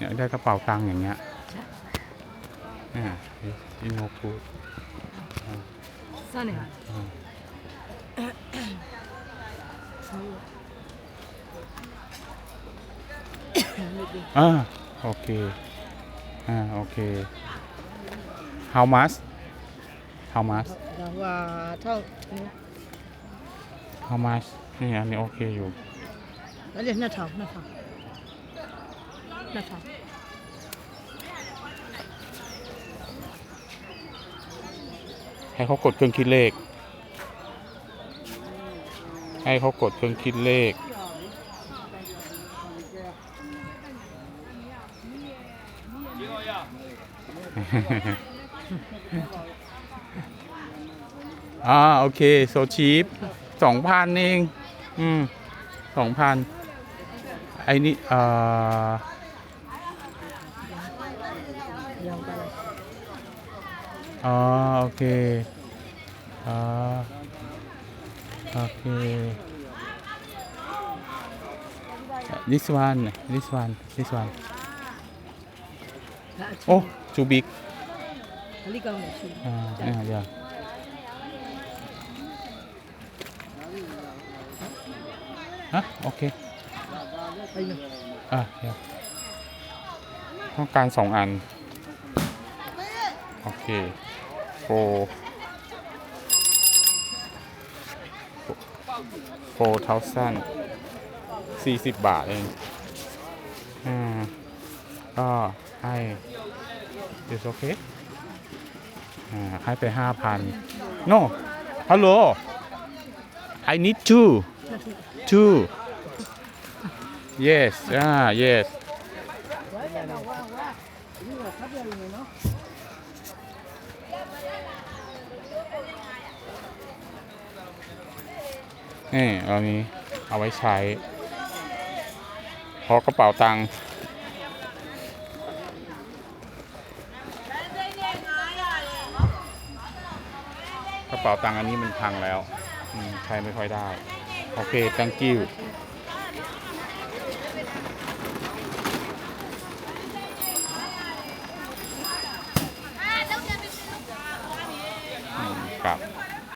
เนี่ยได้กระเป๋าตังค์อย่างเงี้ยอ่าอิโนคุ そうね。 อ่าโอเค อ่า โอเค how much how much 然后啊，唱， how much นี่อันนี้โอเคอยู่ 而且那长 นะคะให้เขากดเครื่องคิดเลข ให้เขากดเครื่องคิดเลข อ่า โอเค โซชีฟสองพันเอง อืมสองพันไอ้นี่อ่า yang panas. Ah, oke. Okay. Ah. Oke. Okay. This one, this one, this one. Oh, too big. Ah, ya. Hah? Oke. Okay. Ah, ya. Yeah. ต้องการสองอัน โอเคโฟโฟเท้าสั้นสี่สิบบาทเองอ่าก็ให้ is okay อ่าให้ไปห้าพัน no hello I need two two yes ah yes นี่เอานี้เอาไว้ใช้เพราะกระเป๋าตังค์กระเป๋าตังค์อันนี้มันพังแล้วใช้ไม่ค่อยได้ โอเค thank you ครับ